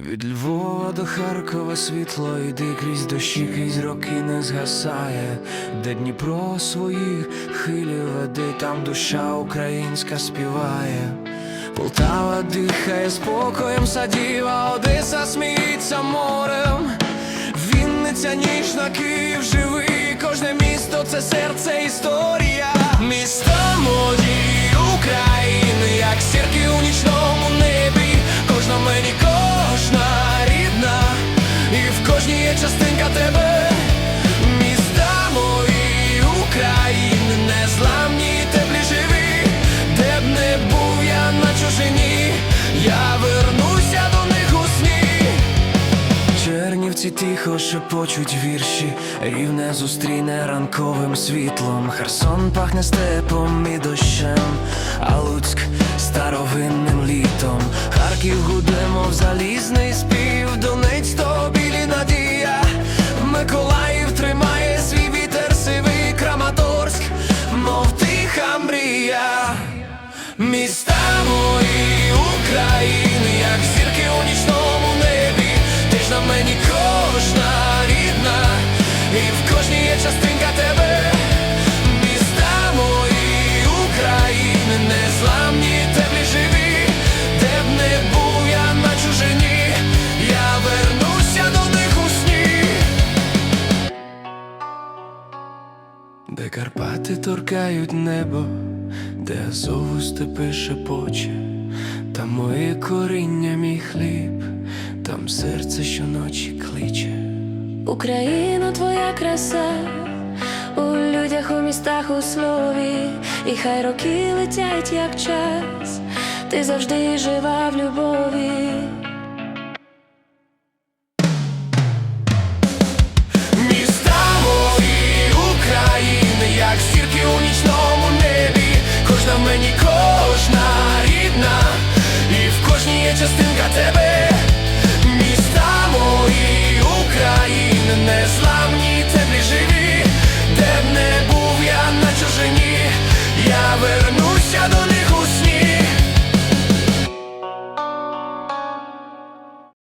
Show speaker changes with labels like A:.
A: Від Львова до Харкова світло йди крізь дощі, крізь роки не згасає, де Дніпро своїх хилів веде, там душа українська співає. Полтава дихає спокоєм садів, а Одеса сміється морем. Вінниця ніжна, Київ живий, кожне місто це серце історія. Міста частинка тебе. Міста мої України, незламні, теплі живі, де б не був я на чужині, я вернуся до них у. Чернівці тихо шепочуть вірші, рівне зустріне ранковим світлом. Херсон пахне степом і дощем, а Луцьк старовинним літом. Харків гуде, мов залізний Міста мої України, як зірки у нічному небі, ти ж на мені кожна рідна, і в кожній є частинка тебе. Міста мої України, незламні, теплі живі, де б не був я на чужині, я вернуся до них у сні. Де Карпати торкають небо, де зову степи шепоче, там моє коріння, мій хліб, там серце щоночі кличе.
B: Україна, твоя краса у людях, у містах, у слові, і хай роки летять, як час, ти завжди жива в любові.